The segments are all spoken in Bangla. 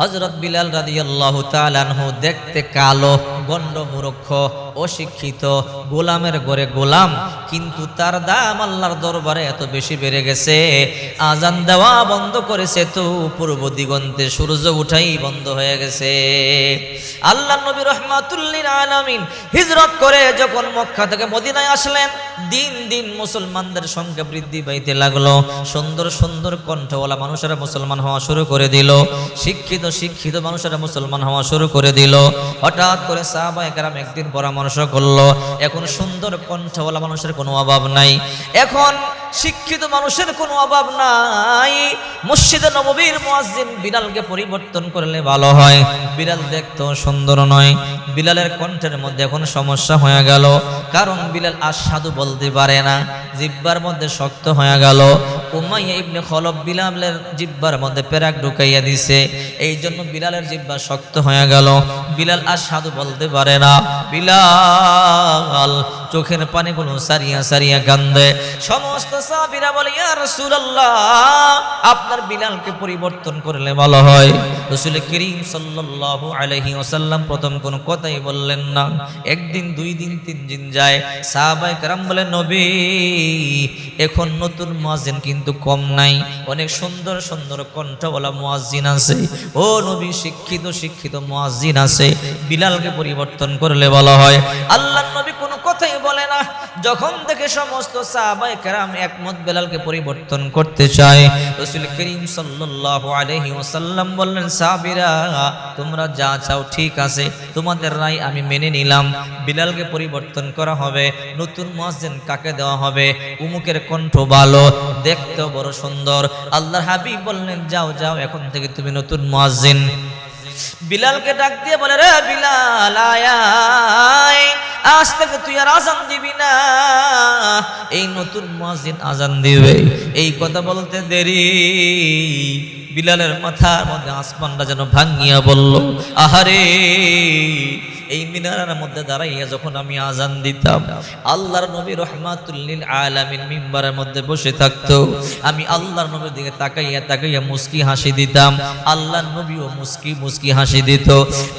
হজরত বিলাল রাদিয়াল্লাহু তাআলাহু দেখতে কালো, গণ্ড মূর্খ অশিক্ষিত, গোলামের ঘরে গোলাম, কিন্তু তার দাম আল্লাহর দরবারে এত বেশি বেড়ে গেছে। আজান দেওয়া বন্ধ করেছে তো পূর্ব দিগন্তে সূর্য উঠাই বন্ধ হয়ে গেছে। আল্লাহ নবী রহমাতুল্লিল আলামিন হিজরত করে যখন মক্কা থেকে মদিনায় আসলেন, দিন দিন মুসলমানদের সংখ্যা বৃদ্ধি পাইতে লাগল। সুন্দর সুন্দর কণ্ঠওয়ালা মানুষেরা মুসলমান হওয়া শুরু করে দিল। শিক্ষিত শিক্ষিত মানুষেরা মুসলমান হওয়া শুরু করে দিল। হঠাৎ করে সাহাবা একরাম একদিন পরামর্শ করল, এখন সুন্দর কণ্ঠওয়ালা মানুষের কোনো অভাব নাই। এখন শিক্ষিত মানুষের কোনো অভাব নাই। মসজিদে নববীর মুয়াজ্জিন বিলালকে পরিবর্তন করলে ভালো হয়। বিলাল দেখতো সুন্দর নয়। বিলালের কণ্ঠের মধ্যে এখন সমস্যা হয়ে গেল। কারণ বিলাল সাধু বলতে পারে না। জিব্বার মধ্যে শক্ত হয়ে গেল। উমাইয়া ইবনে খলব বিলালের জিব্বার মধ্যে পেরাক ঢুকাইয়া দিছে। এই জন্য বিলালের জিব্বা শক্ত হয়ে গেল। বিলাল আর সাধু বলতে পারে না। বিলাল চোখের পানিগুলো সারিয়া সারিয়া কান্দে। সমস্ত সাহাবীরা বলে, ইয়া রাসূলুল্লাহ, আপনার বিলালকে পরিবর্তন করলে ভালো হয়। রাসূল করিম সাল্লাল্লাহু আলাইহি ওয়াসাল্লাম প্রথম কোন কথাই বললেন না। একদিন, দুই দিন, তিন দিন যায়। সাহাবায়ে কেরাম বলে, নবী, এখন নতুন মুয়াজ্জিন কিন্তু কম নাই। অনেক সুন্দর সুন্দর কণ্ঠওয়ালা মুয়াজ্জিন আছে। ও নবী, শিক্ষিত শিক্ষিত মুয়াজ্জিন আছে। বিলালকে পরিবর্তন করলে বলা হয়। আল্লাহর নবী কোনো কথাই বলে না। যখন থেকে সমস্ত সাহাবায়ে কেরাম একমত বেলালকে পরিবর্তন করতে চায়, রাসূল করিম সাল্লাল্লাহু আলাইহি ওয়াসাল্লাম বললেন, সাহাবীরা, তোমরা যা চাও ঠিক আছে, তোমাদের রায় আমি মেনে নিলাম। বিলালকে পরিবর্তন করা হবে, নতুন মুয়াজ্জিন কাকে দেওয়া হবে, উমুকের কণ্ঠ ভালো, দেখতেও বড় সুন্দর। আল্লাহর হাবিব বললেন, যাও যাও, এখন থেকে তুমি নতুন মুয়াজ্জিন বিলালকে ডাক দিয়ে বলে, রে বিলাল আয়। আজ থেকে তুই আর আজান দিবি না। এই নতুন মুয়াজ্জিন আজান দিবে। এই কথা বলতে দেরি। বিলালের মাথার মধ্যে আসমানটা যেন ভাঙ্গিয়া বলল, আহারে, এই মিনারের মধ্যে দাঁড়াইয়া যখন আমি আজান দিতাম, আল্লাহর নবী রহমাতুল্লিল আলামিন মিম্বারের মধ্যে বসে থাকতো। আমি আল্লাহর নবীর দিকে তাকাইয়া তাকাইয়া মুস্কি হাসি দিতাম। আল্লাহর নবীও মুস্কি মুস্কি হাসি দিত।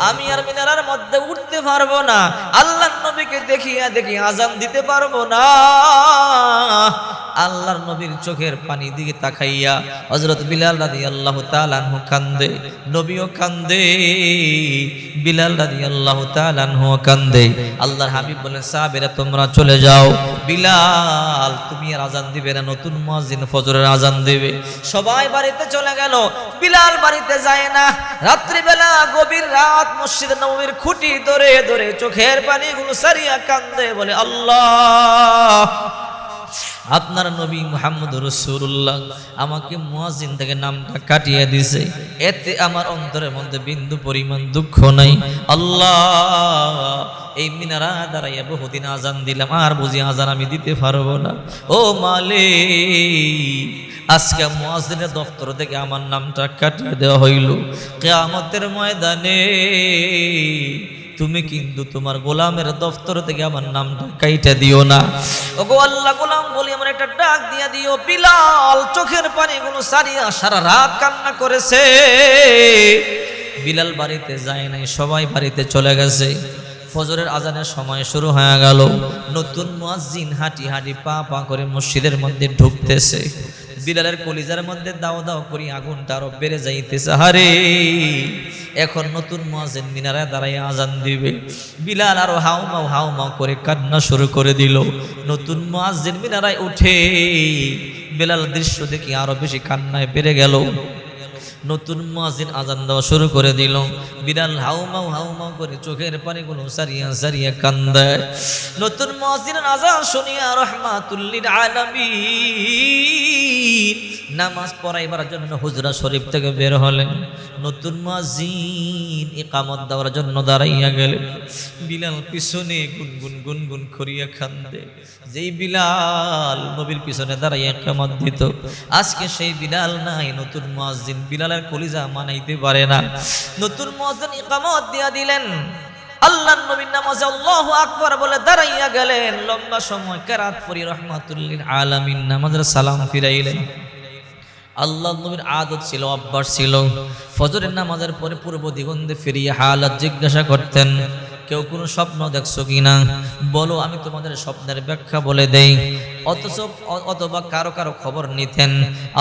আমি আর মিনারের মধ্যে উঠতে পারব না। আল্লাহর নবীকে দেখিয়া দেখি আজান দিতে পারব না। আল্লাহর নবীর চোখের পানি দিকে তাকাইয়া হযরত বিলাল রাদিয়াল্লাহু তাআলা আনহু কান্দে। নবীও কান্দে, বিলাল রাদিয়াল্লাহু তাআলা আনহু কান্দে। আল্লাহর হাবিব বলেন, সাহাবীরা, তোমরা চলে যাও। বিলাল, তুমি আর আজান দিবে না, নতুন মুয়াজ্জিন ফজরের আজান দেবে। সবাই বাড়িতে চলে গেল, বিলাল বাড়িতে যায় না। রাত্রিবেলা গভীর রাত মসজিদ নবীর খুঁটি ধরে ধরে চোখের পানি পানিগুলো সারিয়া কান্দে বলে, আল্লাহ, আপনার নবী মুহাম্মদ রসুল্লাহ আমাকে মুয়াজিন থেকে নামটা কাটিয়ে দিছে এতে আমার অন্তরের মধ্যে বিন্দু পরিমাণ দুঃখ নাই। আল্লাহ, এই মিনারা দাঁড়াইয়া বহুদিন আজান দিলাম, আর বুঝি আজান আমি দিতে পারব না। ও মালে আজকে মুয়াজিনের দপ্তর থেকে আমার নামটা কাটিয়ে দেওয়া হইল। কেয়ামতের ময়দানে তুমি কিন্তু তোমার গোলামের দফতর থেকে আমার নামটা কাইটা দিও না। ওগো আল্লাহ গোলাম বলি আমার একটা ডাক দিয়া দিও, বিলাল, চোখের পানিগুলো সারিয়া সারা রাত কান্না করেছে। বিলাল বাড়িতে যায় নাই, সবাই বাড়িতে চলে গেছে। ফজরের আজানের সময় শুরু হয়ে গেল। নতুন মুয়াজ্জিন হাঁটি হাঁটি পা পা করে মসজিদের মধ্যে ঢুকতেছে। বিলালের কলিজার মধ্যে দাও দাও করি আগুনটা আরও বেড়ে যাইতেছে। হারে, এখন নতুন মহাজেন মিনারায় দাঁড়াই আজান দিবে। বিলাল আরও হাউ মাউ হাউ মাউ করে কান্না শুরু করে দিল। নতুন মহাজেন মিনারায় উঠে বিলাল দৃশ্য দেখি আরও বেশি কান্নায় বেড়ে গেল। নতুন মুয়াজ্জিন আজান দেওয়া শুরু করে দিল। বিড়াল হাউমাউ হাউমাউ করে চোখের পানিগুলো সারিয়া সারিয়া কান্দে। নতুন মুয়াজ্জিনের আজান শুনিয়া রহমাতুল্লিল আলামিন নামাজ পড়াইবার জন্য হুজরা শরীফ থেকে বের হলেন। নতুন মুয়াজ্জিন ইকামত দেওয়ার জন্য দাঁড়াইয়া গেলেন। বিলাল পিছনে গুনগুন গুনগুন করিয়া কান্দে যেই বিলাল নবীর পিছনে দাঁড়াইয়া ইকামত দিত। আজকে সেই বিলাল নাই, নতুন মুয়াজ্জিন বিলালের কলিজা মানাইতে পারে না। নতুন মুয়াজ্জিন ইকামত দিয়া দিলেন। আল্লাহ নবীর নামাজে আল্লাহু আকবার বলে দাঁড়াইয়া গেলেন। লম্বা সময় কেরাত পরি রহমাতুল্লিল আলামিন নামাজের সালাম ফিরাইলেন। আল্লাহ নবীর আদত ছিল অভ্যাস ছিল। ফজরের নামাজের পরে পূর্ব দিগন্ধে ফিরিয়ে হালাত জিজ্ঞাসা করতেন, কেউ কোনো স্বপ্ন দেখছ কিনা? বলো, আমি তোমাদের স্বপ্নের ব্যাখ্যা বলে দেই। অথচ অথবা কারও কারও খবর নিতেন।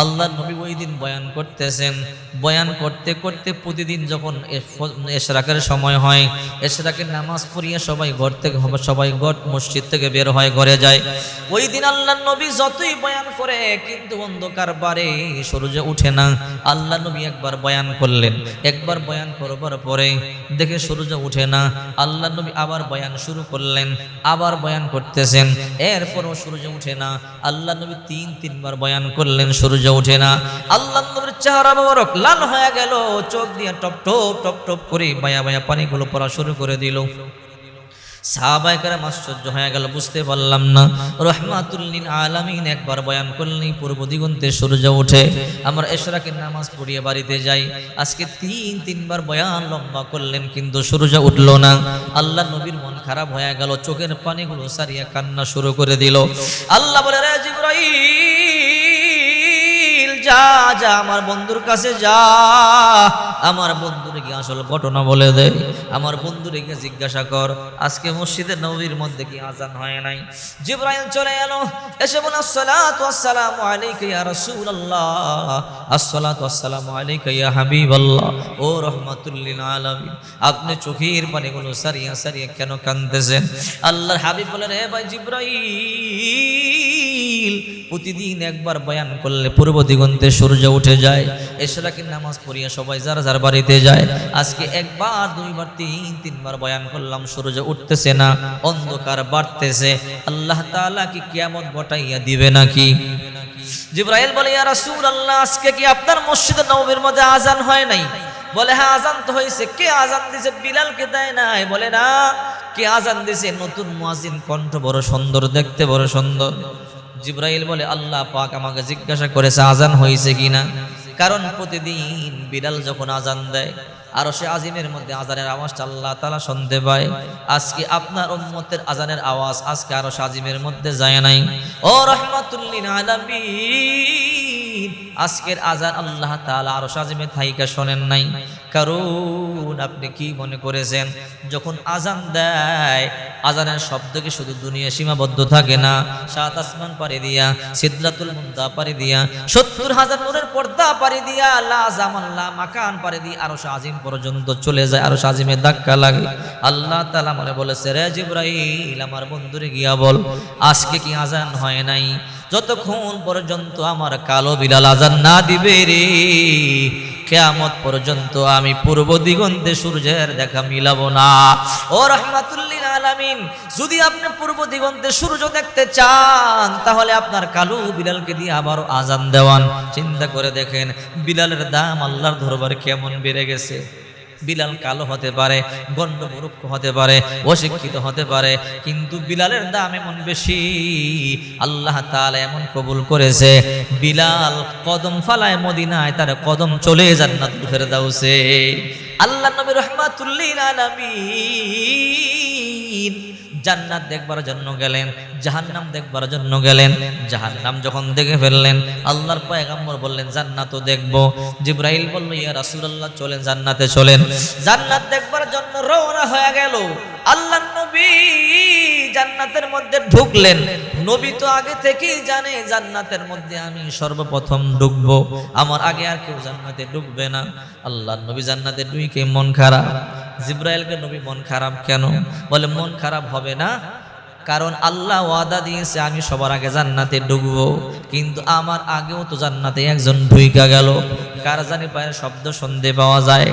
আল্লাহ নবী ওই দিন বয়ান করতেছেন। বয়ান করতে করতে প্রতিদিন যখন এশরাকের সময় হয়, এশরাকের নামাজ পড়িয়ে সবাই ঘর থেকে সবাই ঘর, মসজিদ থেকে বের হয়, ঘরে যায়। ওই দিন আল্লাহ নবী যতই বয়ান করে, কিন্তু অন্ধকার বারে সূর্য উঠে না। আল্লাহ নবী একবার বয়ান করলেন। একবার বয়ান করবার পরে দেখে সূর্য উঠে না। আল্লাহ নবী আবার বয়ান শুরু করলেন। আবার বয়ান করতেছেন। এরপরও সূর্য উঠে না। আল্লাহ নবী তিন, তিনবার বয়ান করলেন, সূর্য ওঠে না। আল্লাহ নবীর চেহারা মোবারক লাল হয়ে গেল, চোখ দিয়ে টপ টপ টপ টপ করে বায়া বায়া পানিগুলো পড়া শুরু করে দিল। সাহাবাইকার আশ্চর্য হয়ে গেল, বুঝতে পারলাম না। রহমাতুল্লিন আলামিন একবার বয়ান করলেই পূর্ব দিগন্তে সূর্য ওঠে। আমরা এশরাকের নামাজ পড়িয়ে বাড়িতে যাই। আজকে তিন, তিনবার বয়ান লম্বা করলেন, কিন্তু সূর্য উঠল না। আল্লাহ নবীর মন খারাপ হয়ে গেল, চোখের পানিগুলো সারিয়া কান্না শুরু করে দিল। আল্লাহ বলে, রে জিব্রাইল যা যা, আমার বন্ধুর কাছে যা। আমার বন্ধুরে কি আসল ঘটনা বলে দে? আমার বন্ধুরে গিয়ে জিজ্ঞাসা কর? আজকে মসজিদের নবীর মধ্যে কি আজান হয় নাই? জিব্রাইল চলে এলো, এসে বলে, আসসালাতু আসসালামু আলাইকা ইয়া রাসূলুল্লাহ। আসসালাতু আসসালামু আলাইকা ইয়া হাবিবাল্লাহ। ও রাহমাতুল লিল আলামিন। আপনি চোখের পানিগুলো সারিয়া সারিয়া কেন কাঁদতেছেন? আল্লাহর হাবিব বলে, রে ভাই জিব্রাইল, প্রতিদিন একবার বয়ান করলে পূর্ব দিগন্তে সূর্য উঠে যায়, এশরাকের নামাজ পড়িয়া সবাই যার যার বাড়িতে যায়। আজকে একবার, দুইবার, তিন, তিনবার বয়ান করলাম, সূর্য উঠতেছে না, অন্ধকার বাড়তেছে। আল্লাহ তাআলা কি কিয়ামত ঘটাইয়া দিবে নাকি? জিব্রাইল বলে, ইয়া রাসূলুল্লাহ, আজকে কি আপনার মসজিদে নববীর মধ্যে আজান হয় নাই? বলে হ্যাঁ আজান তো হয়েছে। কে আজান দিছে? বিলালকে দেয় নাই। বলে, না, কে আজান দিছে? নতুন মুয়াজিন কণ্ঠ বড় সুন্দর, দেখতে বড় সুন্দর। জিব্রাইল বলে, আল্লাহ পাক আমাকে জিজ্ঞাসা করেছে আজান হয়েছে কিনা? কারণ প্রতিদিন বিড়াল যখন আজান দেয়, আর সে আজিমের মধ্যে আজানের আওয়াজটা আল্লাহ তালা শুনতে পায়। আজকে আপনার উম্মতের আজানের আওয়াজ আজকে আরও সে আজিমের মধ্যে যায় নাই। ও রহমাতুল্লিন আলামিন! আজকের আজান আল্লাহ তাআলা আরও সাজিমে থাইকা শোনেন নাই। কারণ আপনি কি মনে করেছেন, যখন আজান দেয়, আজানের শব্দকে শুধু দুনিয়া সীমাবদ্ধ থাকে না? সাত আসমান পাড়ি দিয়া সিদ্রাতুল মুন্দা পাড়ি দিয়া, সত্তর হাজার নূরের পর্দা পাড়ি দিয়া, লা জামাল্লা মাকান পাড়ি দিয়ে আরও সাজিম পর্যন্ত চলে যায় আরও আজিমে ধাক্কা লাগে। আল্লাহ তালা মনে বলেছে, রে জিব্রাইল, আমার বন্ধুরে গিয়া বল, আজকে কি আজান হয় নাই? যতক্ষণ পর্যন্ত আমার কালো বিলাল আজান না দিবে রে, কেয়ামত পর্যন্ত আমি পূর্ব দিগন্তে সূর্যের দেখা মিলাবো না। ও রহমাতুল্লিল আলামিন, যদি আপনি পূর্ব দিগন্তে সূর্য দেখতে চান, তাহলে আপনার কালু বিলালকে দিয়ে আবারও আজান দেওয়ান। চিন্তা করে দেখেন, বিলালের দাম আল্লাহর দরবারে কেমন বেড়ে গেছে। বিলাল কালো হতে পারে গণ্ড মুরুক্ষ হতে পারে, অশিক্ষিত হতে পারে, কিন্তু বিলালের দাম এমন বেশি। আল্লাহ তাআলা এমন কবুল করেছে, বিলাল কদম ফালায় মদিনায়, তার কদম চলে যান না জান্নাতুল ফেরদাউসে আল্লাহ নবী রহমাতুল্লিল আলামিন জান্নাত দেখবার জন্য গেলেন, জাহান্নাম দেখবার জন্য গেলেন, জাহান্নাম যখন দেখে ফেললেন, আল্লাহর পয়গাম্বর বললেন, জান্নাতও দেখব। জিব্রাইল বলল, ইয়া রাসূলুল্লাহ, চলেন জান্নাতে চলেন। জান্নাত দেখবার জন্য রওনা হয়ে গেল। আল্লাহ নবী জান্নাতের মধ্যে ঢুকলেন। নবী তো আগে থেকেই জানে, জান্নাতের মধ্যে আমি সর্বপ্রথম ঢুকবো। আমার আগে আর কেউ জান্নাতে ঢুকবে না। আল্লাহ নবী জান্নাতে ঢুকে মন খারাপ। জিব্রাইলকে নবী মন খারাপ কেন? বলে, মন খারাপ হবে না, কারণ আল্লাহ ওয়াদা দিয়েছে, আমি সবার আগে জান্নাতে ডুবব। কিন্তু আমার আগেও তো জান্নাতে একজন ভুইকা গেল। কার জানি পায়ের শব্দ শুনতে পাওয়া যায়।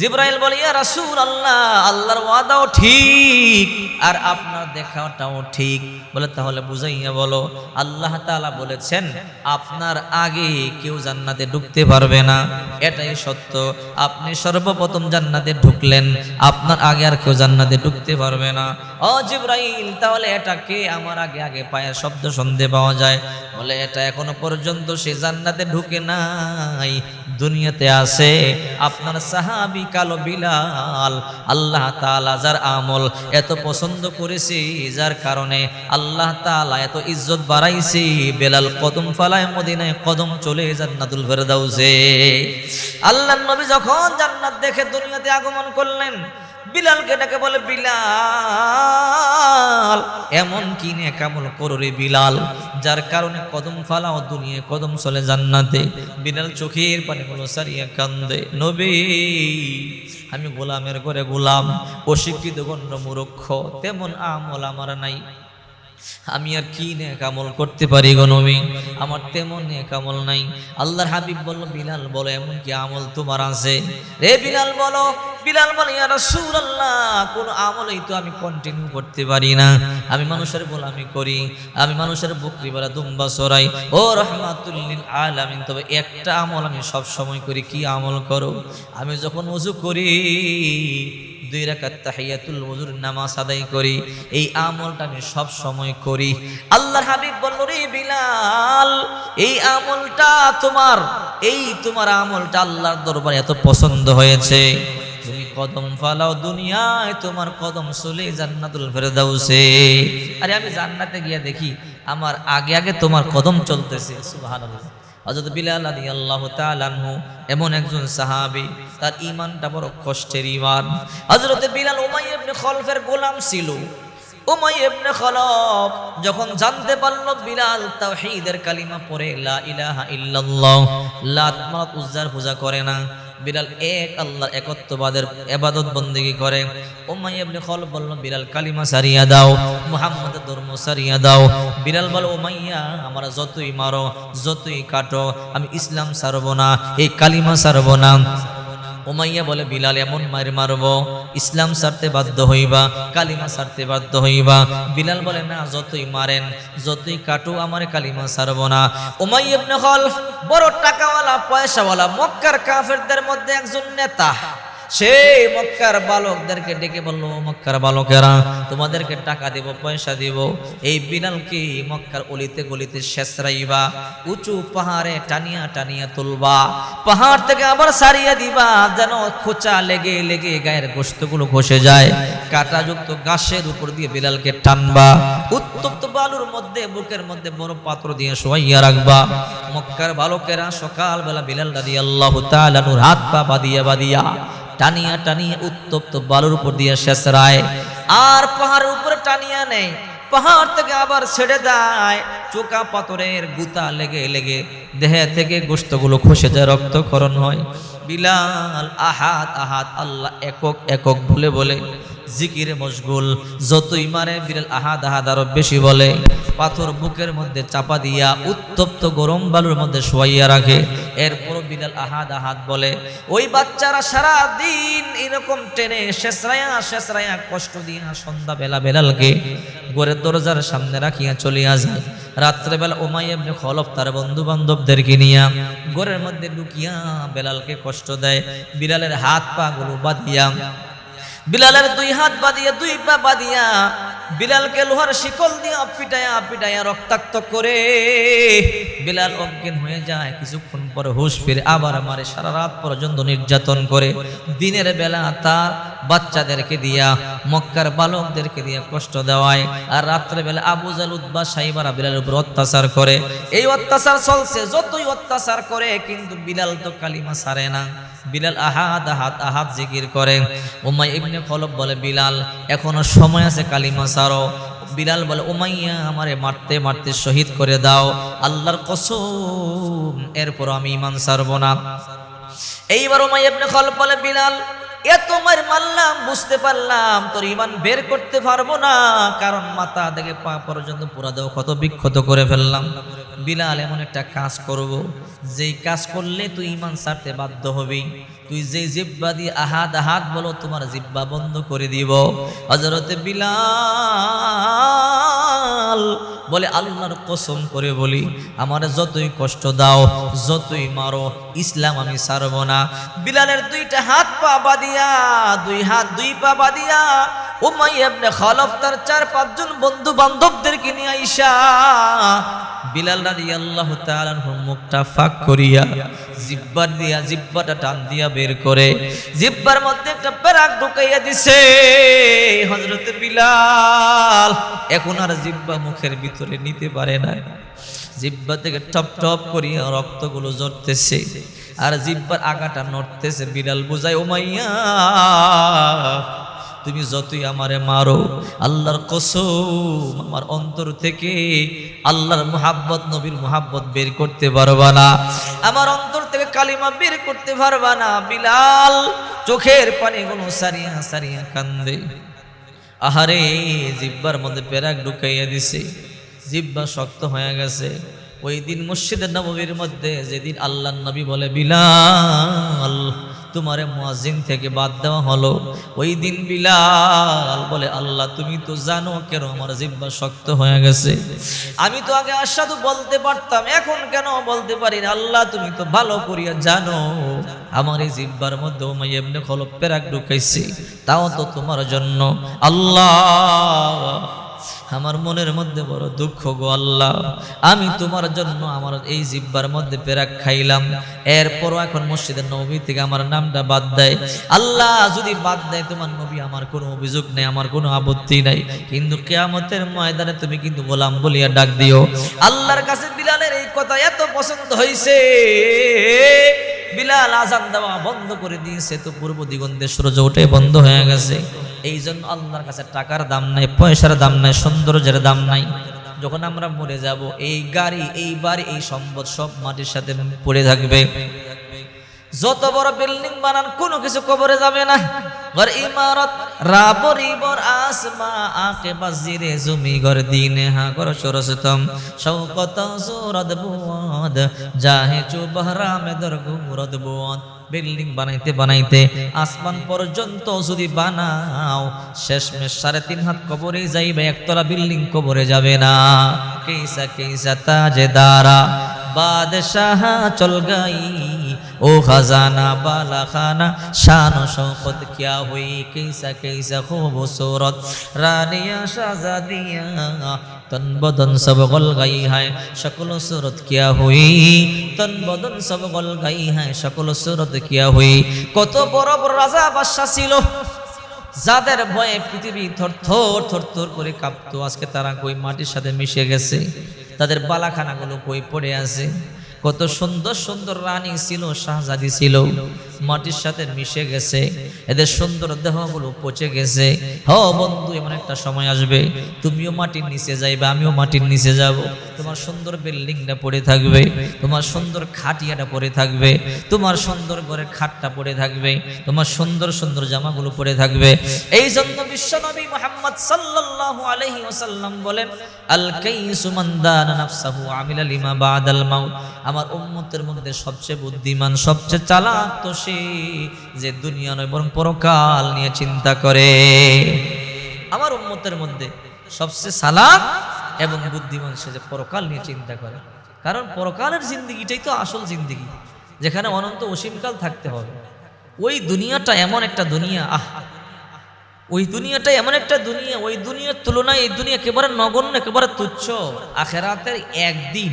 জিব্রাইল বলে, ইয়া রাসূল আল্লাহ আল্লাহর ওয়াদাও ঠিক আর আপনার দেখাটাও ঠিক। বলে, তাহলে বুঝাইয়া বলো, আল্লাহ তাআলা বলেছেন, আপনার আগে কেউ জান্নাতে ঢুকতে পারবে না। এটাই সত্য। আপনি সর্বপ্রথম জান্নাতে ঢুকলেন, আপনার আগে আর কেউ জান্নাতে ঢুকতে পারবে না। ও জিব্রাইল, তাহলে এটা কে? আমার আগে আগে পায়ের শব্দ শুনতে পাওয়া যায়। বলে, এটা এখনও পর্যন্ত সে জান্নাতে ঢুকে নাই, দুনিয়াতে আছে। আপনার সাহাবি কালো বিলাল, আল্লাহ তালা যার আমল এত পছন্দ করেছি, যার কারণে আল্লাহ তালা এত ইজ্জত বাড়াইছি। বেলাল কদম ফালায় মদিনায় কদম চলে জান্নাতুল ফেরদাউসে। আল্লাহ নবী যখন জান্নাত দেখে দুনিয়াতে আগমন করলেন বিলালকে ডাকে বলে, বিলাল, এমন কি নে কামল করো রে বিলাল, যার কারণে কদম ফালাও দুনিয়ে কদম চলে জান্নাতে? বিলাল চোখের পানিগুলো সারিয়া কান্দে, নবী, আমি গোলামের ঘরে গোলাম, অশিক্ষিত গণ্য মুরক্ষ তেমন আমল আমার নাই। আমি আর কি নে আমল করতে পারি গো নবী? আমার তেমন নে কামল নাই। আল্লাহর হাবিব বলল, বিলাল, বলো, এমন কি আমল তোমার আছে? রে বিলাল, বলো, বিলাল বলে, ইয়া রাসূলুল্লাহ, কোন আমলই তো আমি কন্টিনিউ করতে পারি না। আমি মানুষের গোলামি করি, আমি মানুষের বকরি বলা দুম্বা সরাই। ও রহমাতুল লিল আলামিন, তবে একটা আমল আমি সব সময় করি, কি আমল করো? আমি যখন ওযু করি দুই রাকাত তাহিয়াতুল ওযুর নামাজ আদায় করি, এই আমলটা আমি সব সময় করি। আল্লাহর হাবিব বলল, রে বিলাল, এই আমলটা তোমার, এই তোমার আমলটা আল্লাহর দরবারে এত পছন্দ হয়েছে। তুমি কদম ফালাও দুনিয়ায়, তোমার কদম চলে জান্নাতুল ফেরদাউসে। আরে আমি জান্নাতে গিয়া দেখি, আমার আগে আগে তোমার কদম চলতেছে, সুবহানাল্লাহ। হযরত বিলাল আদি আল্লাহ তালু এমন একজন সাহাবি, তার ইমানটা বড় কষ্টের ইমান হজরত বিলাল উমাইয়া ইবনে খলফের গোলাম ছিল। উমাইয়া ইবনে খলফ যখন জানতে পারল বিলাল তাওহীদের কালিমা পড়ে, লা ইলাহা ইল্লাল্লাহ লাত মাত উজ্জার পূজা করে না। বিলাল এক আল্লাহ একত্ববাদের এবাদত বন্দী করে। ওমাই ইবনে খল বলল, বিলাল, কালিমা সারিয়া দাও মোহাম্মদ ধর্ম সারিয়া দাও। বিলাল বল উমাইয়া, আমার যতই মারো, যতই কাটো, আমি ইসলাম সারব না, এই কালিমা সারব না। উমাইয়া বলে, বিলাল, এমন মার মারব। ইসলাম সারতে বাধ্য হইবা, কালিমা সারতে বাধ্য হইবা। বিলাল বলে, না, যতই মারেন, যতই কাটু আমার কালিমা সারব না। উমাইয়া ইবনে বড় টাকাওয়ালা, পয়সাওয়ালা, মক্কার কাফেরদের মধ্যে একজন নেতা। সেই মক্কার বালকদেরকে ডেকে বলল মক্কার বালকেরা, তোমাদেরকে টাকা দেব, পয়সা দেব। এই বিলালকে মক্কার অলিতে গলিতে শেষরাইবা, উঁচু পাহাড়ে টানিয়া টানিয়া তুলবা, পাহাড় থেকে আবার সারিয়া দিবা, যেন খোঁচা লেগে লেগে গায়ের গোস্তগুলো ঘষে যায়। কাঁটাযুক্ত গাছের উপর দিয়ে বিলালকে টানবা, উত্তপ্ত বালুর মধ্যে, বুকের মধ্যে বড় পাত্র দিয়ে শোয়াইয়া রাখবা। মক্কার বালকেরা সকালবেলা বিলাল দাদি আল্লাহ তালানুর হাত পা বাদিয়া বাদিয়া টানিয়া টানিয়া উত্তপ্ত বালুর উপর দিয়ে শেষরায় আর পাহাড়ের উপরে টানিয়া নেয়। পাহাড় থেকে আবার ছেড়ে দেয়। চোকা পাথরের গুতা লেগে লেগে দেহে থেকে গোস্তগুলো খসে যায়, রক্তক্ষরণ হয়। বিলাল আহাত আহাত, আল্লাহ একক একক বলে বলে জিকিরে মশগুল, যতই মারে বিড়াল, আহাদ আহাদ আরও বেশি বলে। পাথর বুকের মধ্যে চাপা দিয়া উত্তপ্ত গরম বালুর মধ্যে শোয়াইয়া রাখে। এরপর বিড়াল আহাদ আহাদ বলে, ওই বাচ্চারা সারা দিন এরকম টেনে শেষরায়া শেষরায়া কষ্ট দিয়া সন্ধ্যা বেলা বেলালকে গোরের দরজার সামনে রাখিয়া চলিয়া যায়। রাত্রেবেলা ওমাই এমনি খলফ তার বন্ধু বান্ধবদেরকে নিয়া গোরের মধ্যে লুকিয়া বেলালকে কষ্ট দেয়। বিড়ালের হাত পা গুলো বাঁধিয়া বিলালের দুই হাত বাঁধিয়া, দুই পা বাঁধিয়া বিলালকে লোহার শিকল দিয়া পিটায়া পিটায়া রক্তাক্ত করে বিলাল অজ্ঞান হয়ে যায়। কিছুক্ষণ পরে হুশ ফিরে আবার মারে, সারা রাত পর্যন্ত নির্যাতন করে। দিনের বেলা তার বাচ্চাদেরকে দিয়া, মক্কার বালকদেরকে দিয়া কষ্ট দেওয়ায় আর রাত্রে বেলা আবু জাল উদ্বা সাইবারা বিলালের উপর অত্যাচার করে। এই অত্যাচার চলছে, যতই অত্যাচার করে, কিন্তু বিলাল তো কালিমা সারে না। বিলাল আহাদ আহাদ আহাত জিকির করে। উমাই ইবনে খলব বলে, বিলাল, এখনও সময় আছে কালিমা সারো। বিলাল বলে ওমাইয়া আমারে মারতে মারতে শহীদ করে দাও। আল্লাহর কসম এরপর আমি ইমান সারব না। এইবার উমাই ইবনে খলব বলে, বিলাল এত মার মারলাম বুঝতে পারলাম, তোর ইমান বের করতে পারব না। কারণ মাথা থেকে পা পর্যন্ত পুরা দেও ক্ষত বিক্ষত করে ফেললাম। বিলাল, এমন একটা কাজ করব। যেই কাজ করলে তুই ইমান ছাড়তে বাধ্য হবি। তুই যে জিব্বা দিয়ে আহাদ আহাদ বলো, তোমার জিব্বা বন্ধ করে দিব। হজরতে বিলাল বলে, আল্লাহর কসম করে বলি, আমার যতই কষ্ট দাও, যতই মারো, ইসলাম আমি ছাড়ব না। বিলালের দুইটা হাত পা বাদিয়া দুই হাত, দুই পা বাদিয়া উমাই ইবনে খালফ তার চার পাঁচজন বন্ধু বান্ধবদেরকে নিয়ে আইসা, বিলাল রাদিয়াল্লাহু তাআলার মুখটা ফাঁক করিয়া, জিব্বার দিয়া, জিব্বাটা টান দিয়া বের করে, জিব্বার মধ্যে একটা পেরাক ঢুকাইয়া দিছে। হযরত বিলাল, এখন আর জিব্বা মুখের ভিতরে নিতে পারে না জিব্বা থেকে টপ টপ করিয়া রক্তগুলো ঝরতেছে। আর জিব্বার আগাটা নড়তেছে। বিড়াল বুঝায় ওমাইয়া তুমি যতই আমারে মারো, আল্লাহর কসম, আমার অন্তর থেকে আল্লাহর মুহাব্বত, নবীর মুহাব্বত বের করতে পারবা না। আমার অন্তর থেকে কালিমা বের করতে পারবা না। বিলাল চোখের পানিগুলো সারিয়া সারিয়া কান্দে। আহারে, জিব্বার মধ্যে পেরাক ঢুকাইয়া দিছে। জিব্বা শক্ত হয়ে গেছে। ওই দিন মসজিদের নবীর মধ্যে যেদিন আল্লাহ নবী বলে, বিলাল, তোমারে মুয়াজ্জিন থেকে বাদ দেওয়া হলো। ওই দিন বিলাল বলে, আল্লাহ, তুমি তো জানো কেন আমার জিব্বা শক্ত হয়ে গেছে। আমি তো আগে আসাদু বলতে পারতাম, এখন কেন বলতে পারি না? আল্লাহ, তুমি তো ভালো করিয়া জানো, আমার এই জিব্বার মধ্যে ওমাই এমনি খলপ পেরাক ঢুকাইছি। তাও তো তোমার জন্য। আল্লাহ আমার মনের মধ্যে বড় দুঃখ গো আল্লাহ। আমি তোমার জন্য আমার এই জিব্বার মধ্যে পেরাক খাইলাম। এরপরও এখন মসজিদের নবী থেকে আমার নামটা বাদ দেয়। আল্লাহ যদি বাদ দেয়, তোমার নবী আমার কোনো অভিযোগ নেই, আমার কোনো আপত্তি নাই। কিন্তু কেয়ামতের ময়দানে তুমি কিন্তু গোলাম বলিয়া ডাক দিও। আল্লাহর কাছে বিলালের এই কথা এত পছন্দ হয়েছে বিলাল আজান দেওয়া বন্ধ করে দিয়েছে। তো পূর্ব দিগন্তে সূর্য ওঠে বন্ধ হয়ে গেছে। এই জন্য আল্লাহর কাছে টাকার দাম নাই, পয়সার দাম নাই, সৌন্দর্যের দাম নাই। যখন আমরা মরে যাব, এই গাড়ি, এই বাড়ি, এই সম্পদ সব মাটির সাথে পড়ে থাকবে। যত বড় বিল্ডিং বানান, কোনো কিছু কবরে যাবে না। ঘর, ইমারত রাবরি বর আসমা আকে বাজিরে জমি, ঘর, দিনে হা ঘর সরসতম শৌকত সুরদ, বুয়াদ, জাহে চু বহরামে দর গুরদ বুয়াদ। বিল্ডিং বানাইতে বানাইতে আসমান পর্যন্ত যদি বানাও, শেষমেশ সাড়ে তিন হাত কবরে যাইবে, একতলা বিল্ডিং কবরে যাবে না। কেসা কেসা তাজে দারা বাদশাহ চল গাই, ও খাজানা বালা খানা শান সম্পদ কিয়া হই কেসা কেসা খুব সুরত রানিয়া সাজাদিয়া তন বদন সব গল গাই হায়, সকল সুরত কিয়া হই। তন বদন সব গল গাই হায়, সকল সুরত কিয়া হই। কত বড় বড় রাজা বাদশা ছিল। যাদের ভয়ে পৃথিবী থরথর থরথর করে কাঁপতো। আজকে তারা কই মাটির সাথে মিশে গেছে। তাদের বালাখানাগুলো কই পড়ে আছে। কত সুন্দর সুন্দর রানী ছিল, শাহজাদি ছিল। মাটির সাথে মিশে গেছে, এদের সুন্দর দেহগুলো পচে গেছে। হ বন্ধু, এমন একটা সময় আসবে, তুমিও মাটির নিচে যাইবে, আমিও মাটির নিচে যাব। তোমার সুন্দর বিল্ডিংটা পড়ে থাকবে, তোমার সুন্দর খাটিয়াটা পড়ে থাকবে, তোমার সুন্দর ঘরের খাটটা পড়ে থাকবে, তোমার সুন্দর সুন্দর জামাগুলো পড়ে থাকবে। এই জন্য বিশ্বনবী মোহাম্মদ সাল্লাল্লাহু আলাইহি ওয়াসাল্লাম বলেন, আল কাইসু মান দানা বাদাল মাউত। আমার উম্মতের মধ্যে সবচেয়ে বুদ্ধিমান, সবচেয়ে চালাক তো সে যে দুনিয়া নয়, বরং পরকাল নিয়ে চিন্তা করে। আমার উন্মতের মধ্যে সবচেয়ে চালাক এবং বুদ্ধিমান সে যে পরকাল নিয়ে চিন্তা করে। কারণ পরকালের জিন্দিগিটাই তো আসল জিন্দিগি, যেখানে অনন্ত অসীমকাল থাকতে হবে। ওই দুনিয়াটা এমন একটা দুনিয়া, আহ! ওই দুনিয়াটা এমন একটা দুনিয়া, ওই দুনিয়ার তুলনায় এই দুনিয়া একেবারে নগণ্য, একেবারে তুচ্ছ। আখেরাতের একদিন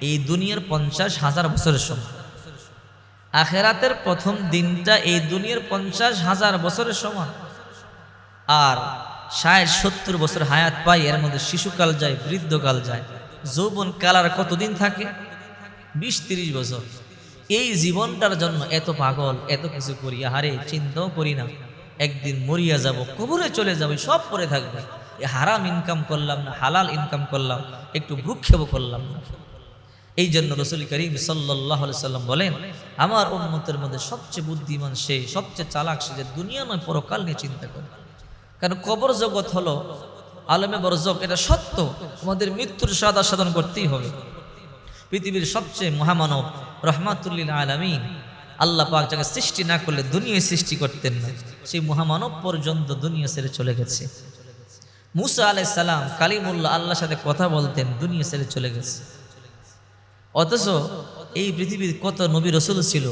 এই দুনিয়ার পঞ্চাশ হাজার বছরের সমান আখেরাতের প্রথম দিনটা এই দুনিয়ার পঞ্চাশ হাজার বছরের সমান। আর ষাট, সত্তর বছর হায়াত পাই এর মধ্যে শিশুকাল যায়, বৃদ্ধকাল যায়। যৌবন কাল আর কতদিন থাকে? বিশ, তিরিশ বছর। এই জীবনটার জন্য এত পাগল, এত কিছু করি, আহারে, চিন্তাও করি না। একদিন মরিয়া যাব, কবরে চলে যাবে সব পরে থাকবে। হারাম ইনকাম করলাম না, হালাল ইনকাম করলাম, একটু ভ্রুক্ষেপ করলাম না। এই জন্য রসুল করিম সাল্লাহ সাল্লাম বলেন, আমার উন্মতের মধ্যে সবচেয়ে বুদ্ধিমান সে, সবচেয়ে চালাক সে যে দুনিয়া নয়, পরকাল নিয়ে চিন্তা করে। কারণ কবর জগৎ হলো আলমে বরজক, এটা সত্য। আমাদের মৃত্যুর সাদা সাধন করতেই হবে। পৃথিবীর সবচেয়ে মহামানব রহমাতুল্লিল আলমিন, আল্লাহ পাক যাকে সৃষ্টি না করলে দুনিয়ায় সৃষ্টি করতেন না। সেই মহামানব পর্যন্ত দুনিয়া ছেড়ে চলে গেছে। মুসা আলাই সালাম কালিমুল্লাহ আল্লাহর সাথে কথা বলতেন, দুনিয়া ছেড়ে চলে গেছে। অথচ এই পৃথিবীর কত নবী রসুল ছিল?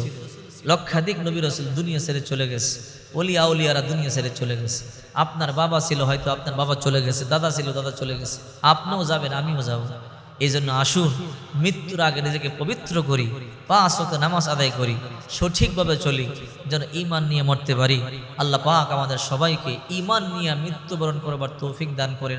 লক্ষাধিক নবী রসুল দুনিয়া ছেড়ে চলে গেছে। অলিয়া উলিয়ারা দুনিয়া ছেড়ে চলে গেছে। আপনার বাবা ছিল হয়তো আপনার বাবা চলে গেছে, দাদা ছিল দাদা চলে গেছে। আপনিও যাবেন, আমিও যাব। এই জন্য আসুন, মৃত্যুর আগে নিজেকে পবিত্র করি, পাঁচ ওয়াক্ত নামাজ আদায় করি, সঠিকভাবে চলি, যেন ইমান নিয়ে মরতে পারি। আল্লাহ পাক আমাদের সবাইকে ইমান নিয়ে মৃত্যুবরণ করবার তৌফিক দান করেন।